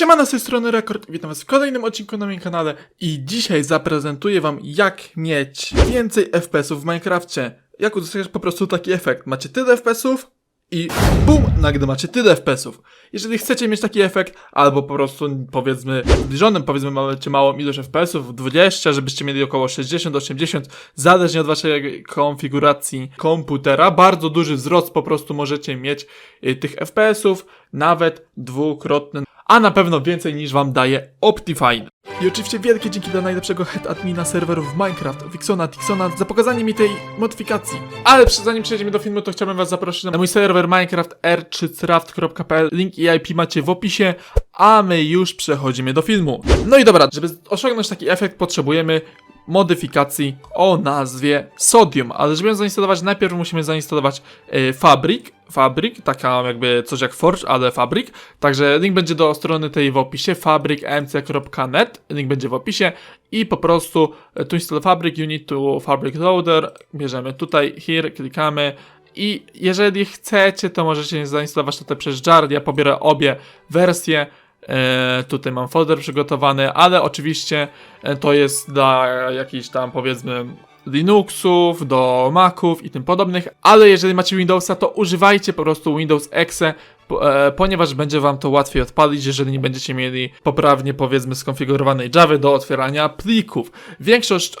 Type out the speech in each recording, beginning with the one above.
Siemano, z tej strony Rekord, witam was w kolejnym odcinku na moim kanale i dzisiaj zaprezentuję wam jak mieć więcej FPS-ów w Minecrafcie. Jak uzyskać po prostu taki efekt. Macie tyle FPS-ów i BUM! Nagle macie tyle FPS-ów. Jeżeli chcecie mieć taki efekt, albo po prostu powiedzmy zbliżonym, powiedzmy macie małą ilość FPS-ów, 20, żebyście mieli około 60-80, zależnie od waszej konfiguracji komputera, bardzo duży wzrost po prostu możecie mieć y, tych FPS-ów, nawet dwukrotny a na pewno więcej niż wam daje Optifine. I oczywiście wielkie dzięki dla najlepszego head admina serwerów Minecraft, Wixona, Tixona, za pokazanie mi tej modyfikacji. Ale zanim przejdziemy do filmu, to chciałbym was zaprosić na mój serwer Minecraft r3craft.pl. Link i IP macie w opisie, a my już przechodzimy do filmu. No i dobra, żeby osiągnąć taki efekt potrzebujemy modyfikacji o nazwie Sodium, ale żeby ją zainstalować najpierw musimy zainstalować y, Fabric, Fabric, taka jakby coś jak Forge, ale Fabric, także link będzie do strony tej w opisie, fabricmc.net, link będzie w opisie. I po prostu y, to install Fabric, you need to Fabric Loader, bierzemy tutaj, here, klikamy. I jeżeli chcecie, to możecie zainstalować tutaj przez Jar, ja pobierę obie wersje, E, tutaj mam folder przygotowany, ale oczywiście e, to jest dla jakichś tam powiedzmy Linuxów, do Maców i tym podobnych, ale jeżeli macie Windowsa, to używajcie po prostu Windows Exe, e, ponieważ będzie wam to łatwiej odpalić, jeżeli nie będziecie mieli poprawnie powiedzmy skonfigurowanej Java do otwierania plików. Większość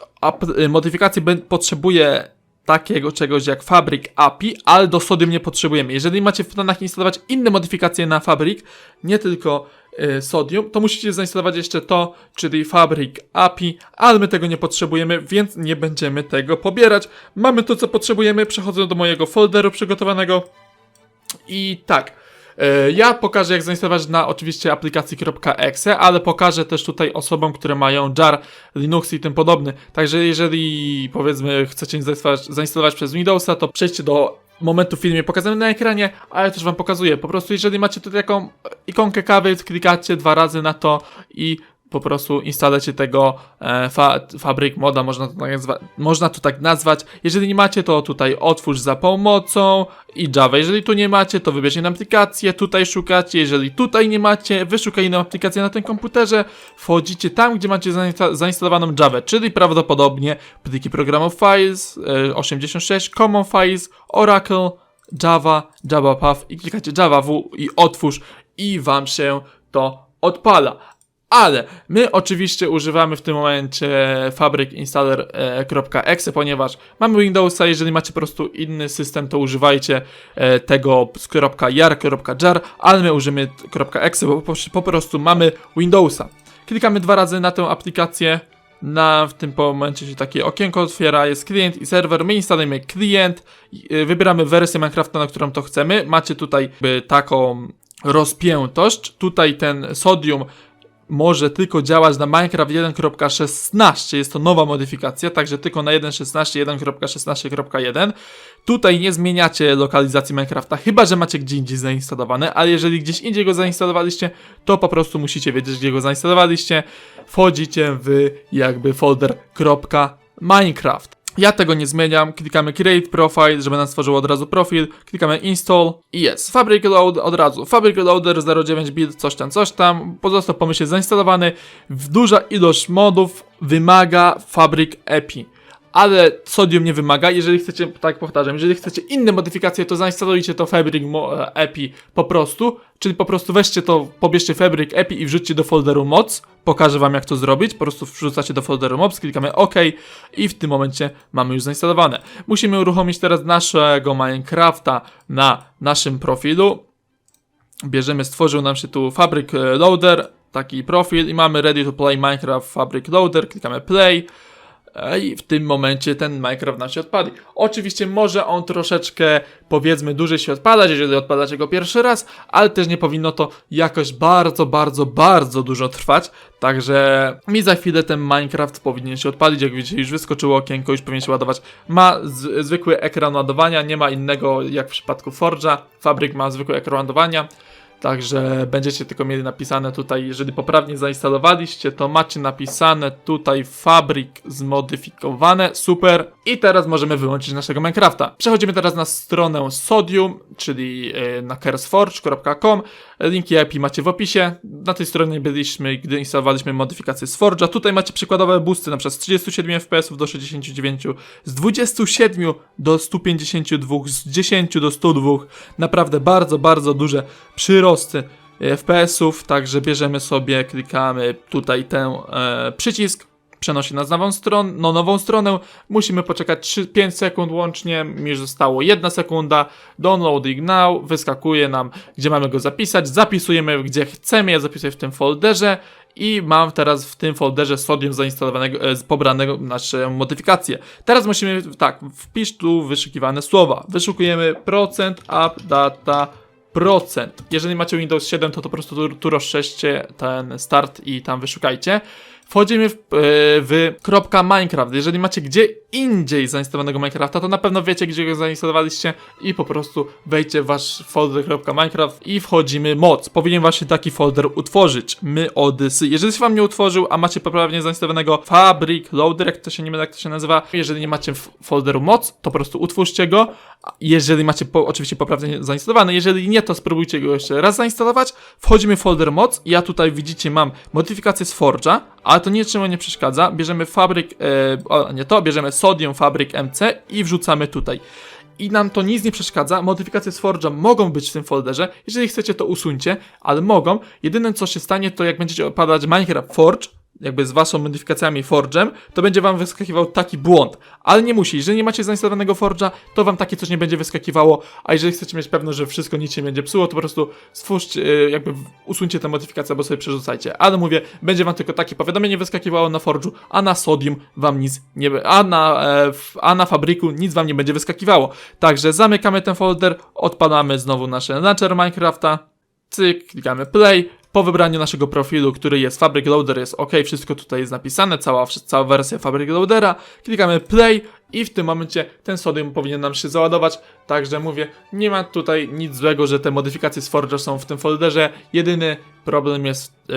y, modyfikacji potrzebuje takiego czegoś jak Fabric API, ale do Sodium nie potrzebujemy. Jeżeli macie w planach instalować inne modyfikacje na Fabric, nie tylko Sodium, to musicie zainstalować jeszcze to, czyli Fabric API, ale my tego nie potrzebujemy, więc nie będziemy tego pobierać. Mamy to, co potrzebujemy, przechodzę do mojego folderu przygotowanego i tak. e, Ja pokażę jak zainstalować na oczywiście aplikacji.exe, ale pokażę też tutaj osobom, które mają jar, Linux i tym podobny. Także jeżeli powiedzmy chcecie zainstalować, zainstalować przez Windowsa, to przejdźcie do momentu w filmie pokazanym na ekranie, a ja też wam pokazuję. Po prostu jeżeli macie tutaj taką ikonkę kawy, klikacie dwa razy na to i po prostu instalujecie tego e, fa Fabric Moda, można to, tak można to tak nazwać. Jeżeli nie macie, to tutaj otwórz za pomocą i Java. Jeżeli tu nie macie, to wybierzcie inną aplikację, tutaj szukacie. Jeżeli tutaj nie macie, wyszukaj inną aplikację na tym komputerze, wchodzicie tam, gdzie macie zainsta zainstalowaną Java, czyli prawdopodobnie pliki programów Files, e, 86, Common Files, Oracle, Java, Java Path i klikacie Java W i otwórz i wam się to odpala. Ale my oczywiście używamy w tym momencie Fabric Installer.exe, ponieważ mamy Windowsa, jeżeli macie po prostu inny system, to używajcie e, tego z .jar, .jar, ale my użyjemy .exe, bo po, prostu mamy Windowsa. Klikamy dwa razy na tę aplikację, na, w tym momencie się takie okienko otwiera, jest klient i serwer, my instalujemy klient, y, wybieramy wersję Minecrafta, na którą to chcemy, macie tutaj taką rozpiętość, tutaj ten Sodium może tylko działać na Minecraft 1.16, jest to nowa modyfikacja, także tylko na 1.16, 1.16.1. Tutaj nie zmieniacie lokalizacji Minecrafta, chyba że macie gdzie indziej zainstalowane, ale jeżeli gdzieś indziej go zainstalowaliście, to po prostu musicie wiedzieć, gdzie go zainstalowaliście. Wchodzicie w jakby folder .minecraft. Ja tego nie zmieniam, klikamy Create Profile, żeby nam stworzył od razu profil, klikamy Install i jest. Fabric Load od razu. Fabric Loader 09 build, coś tam, coś tam. Pozostał pomysł jest zainstalowany. Duża ilość modów wymaga Fabric API. Ale Sodium nie wymaga, jeżeli chcecie, tak powtarzam, jeżeli chcecie inne modyfikacje, to zainstalujcie to Fabric e, API po prostu, czyli po prostu weźcie to, pobierzcie Fabric API i wrzućcie do folderu moc, pokażę wam jak to zrobić, po prostu wrzucacie do folderu moc, klikamy OK i w tym momencie mamy już zainstalowane. Musimy uruchomić teraz naszego Minecrafta na naszym profilu, bierzemy, stworzył nam się tu Fabric Loader, taki profil i mamy Ready to Play Minecraft Fabric Loader, klikamy Play i w tym momencie ten Minecraft nam się odpali. Oczywiście może on troszeczkę, powiedzmy, dłużej się odpalać, jeżeli odpalacie go pierwszy raz, ale też nie powinno to jakoś bardzo, bardzo, bardzo dużo trwać. Także mi za chwilę ten Minecraft powinien się odpalić. Jak widzicie, już wyskoczyło okienko, już powinien się ładować. Ma zwykły ekran ładowania, nie ma innego jak w przypadku Forge'a. Fabryk ma zwykły ekran ładowania. Także będziecie tylko mieli napisane tutaj, jeżeli poprawnie zainstalowaliście, to macie napisane tutaj fabryk zmodyfikowane, super. I teraz możemy wyłączyć naszego Minecrafta. Przechodzimy teraz na stronę Sodium, czyli yy, na curseforge.com. Linki IP macie w opisie. Na tej stronie byliśmy, gdy instalowaliśmy modyfikację z Forge'a. Tutaj macie przykładowe boosty, na przykład z 37 FPS do 69, z 27 do 152, z 10 do 102. Naprawdę bardzo, bardzo duże przyrosty e, FPS-ów, także bierzemy sobie, klikamy tutaj ten e, przycisk, przenosi nas na nową, stron, no, nową stronę, musimy poczekać 3, 5 sekund łącznie, mi zostało 1 sekunda, downloading now, wyskakuje nam, gdzie mamy go zapisać, zapisujemy gdzie chcemy, ja zapisuję w tym folderze. I mam teraz w tym folderze Sodium zainstalowanego, e, pobranego, nasze modyfikacje. Teraz musimy, tak, wpisz tu wyszukiwane słowa, wyszukujemy procent up data procent. Jeżeli macie Windows 7, to, to po prostu tu, tu rozszerzcie ten start i tam wyszukajcie. Wchodzimy w, e, w Minecraft. Jeżeli macie gdzie indziej zainstalowanego Minecrafta, to na pewno wiecie, gdzie go zainstalowaliście i po prostu wejdźcie w wasz folder Minecraft i wchodzimy moc. Powinien właśnie taki folder utworzyć. My Odyssey. Jeżeli się wam nie utworzył, a macie poprawnie zainstalowanego Fabric Loader, jak to się nie mylę, jak to się nazywa. Jeżeli nie macie folderu moc, to po prostu utwórzcie go. A Jeżeli macie po, oczywiście poprawnie zainstalowany, jeżeli nie, to spróbujcie go jeszcze raz zainstalować. Wchodzimy w folder moc. Ja tutaj widzicie, mam modyfikację z Forge'a, ale to niczemu nie przeszkadza. Bierzemy Fabric, e, nie to, bierzemy Sodium Fabric MC i wrzucamy tutaj. I nam to nic nie przeszkadza. Modyfikacje z Forge'a mogą być w tym folderze. Jeżeli chcecie, to usuńcie, ale mogą. Jedyne co się stanie, to jak będziecie opadać Minecraft Forge, jakby z waszą modyfikacjami Forge'em, to będzie wam wyskakiwał taki błąd. Ale nie musi. Jeżeli nie macie zainstalowanego Forge'a, to wam takie coś nie będzie wyskakiwało. A jeżeli chcecie mieć pewność, że wszystko nic się będzie psuło, to po prostu stwórzcie, e, jakby usuńcie tę modyfikację, albo sobie przerzucajcie. Ale mówię, będzie wam tylko takie powiadomienie wyskakiwało na Forge'u, a na Sodium wam nic nie a na, e, a na fabryku nic wam nie będzie wyskakiwało. Także zamykamy ten folder, odpalamy znowu nasze launcher Minecrafta, cyk, klikamy play. Po wybraniu naszego profilu, który jest Fabric Loader, jest ok, wszystko tutaj jest napisane, cała, cała wersja Fabric Loadera. Klikamy play i w tym momencie ten Sodium powinien nam się załadować. Także mówię, nie ma tutaj nic złego, że te modyfikacje z Forge'a są w tym folderze. Jedyny problem jest, yy,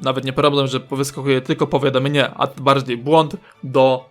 nawet nie problem, że wyskakuje tylko powiadomienie, a bardziej błąd do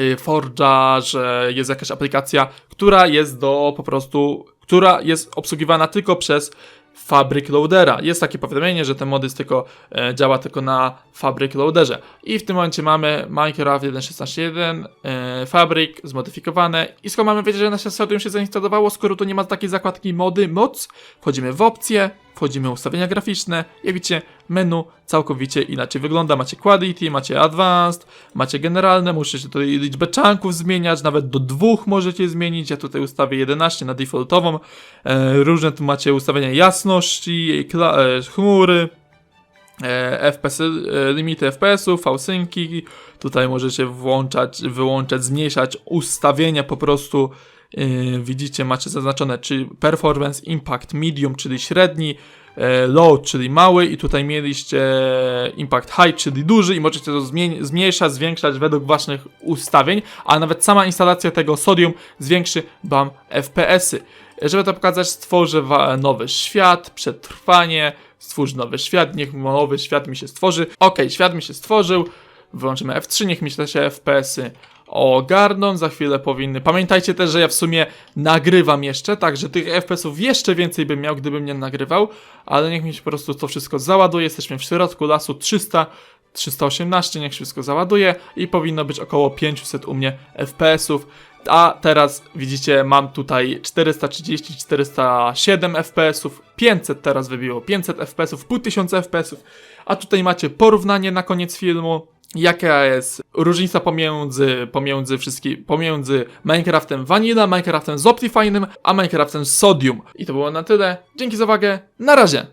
y, Forge'a, że jest jakaś aplikacja, która jest do po prostu, która jest obsługiwana tylko przez Fabric Loadera. Jest takie powiadomienie, że ten mod jest tylko, e, działa tylko na Fabric Loaderze. I w tym momencie mamy Minecraft 1.16.1, e, Fabric zmodyfikowane. I skoro mamy wiedzieć, że nasze Sodium się zainstalowało, skoro tu nie ma takiej zakładki mody, moc, wchodzimy w opcje, wchodzimy w ustawienia graficzne. Jak widzicie, menu całkowicie inaczej wygląda. Macie Quality, macie Advanced, macie generalne, musicie tutaj liczbę czanków zmieniać, nawet do dwóch możecie zmienić. Ja tutaj ustawię 11 na defaultową. E, różne tu macie ustawienia jasności, kla- e, chmury, e, FPS, e, limity FPS-ów, V-synki. Tutaj możecie włączać, wyłączać, zmniejszać ustawienia po prostu. E, widzicie, macie zaznaczone czy performance, impact, medium, czyli średni, e, low, czyli mały i tutaj mieliście impact high, czyli duży i możecie to zmniejszać, zwiększać według waszych ustawień, a nawet sama instalacja tego Sodium zwiększy wam FPS-y. Żeby to pokazać, stworzę nowy świat, przetrwanie, stwórz nowy świat, niech nowy świat mi się stworzy. Ok, świat mi się stworzył, wyłączymy F3, niech mi się FPS-y ogarną, za chwilę powinny. Pamiętajcie też, że ja w sumie nagrywam jeszcze, także tych FPS-ów jeszcze więcej bym miał, gdybym nie nagrywał, ale niech mi się po prostu to wszystko załaduje. Jesteśmy w środku lasu 300. 318, niech wszystko załaduje i powinno być około 500 u mnie FPS-ów. A teraz widzicie, mam tutaj 430, 407 FPS-ów, 500 teraz wybiło, 500 FPS-ów, pół tysiąca FPS-ów. A tutaj macie porównanie na koniec filmu, jaka jest różnica pomiędzy, pomiędzy wszystkim, pomiędzy Minecraftem Vanilla, Minecraftem z Optifine'em, a Minecraftem Sodium. I to było na tyle. Dzięki za uwagę, na razie!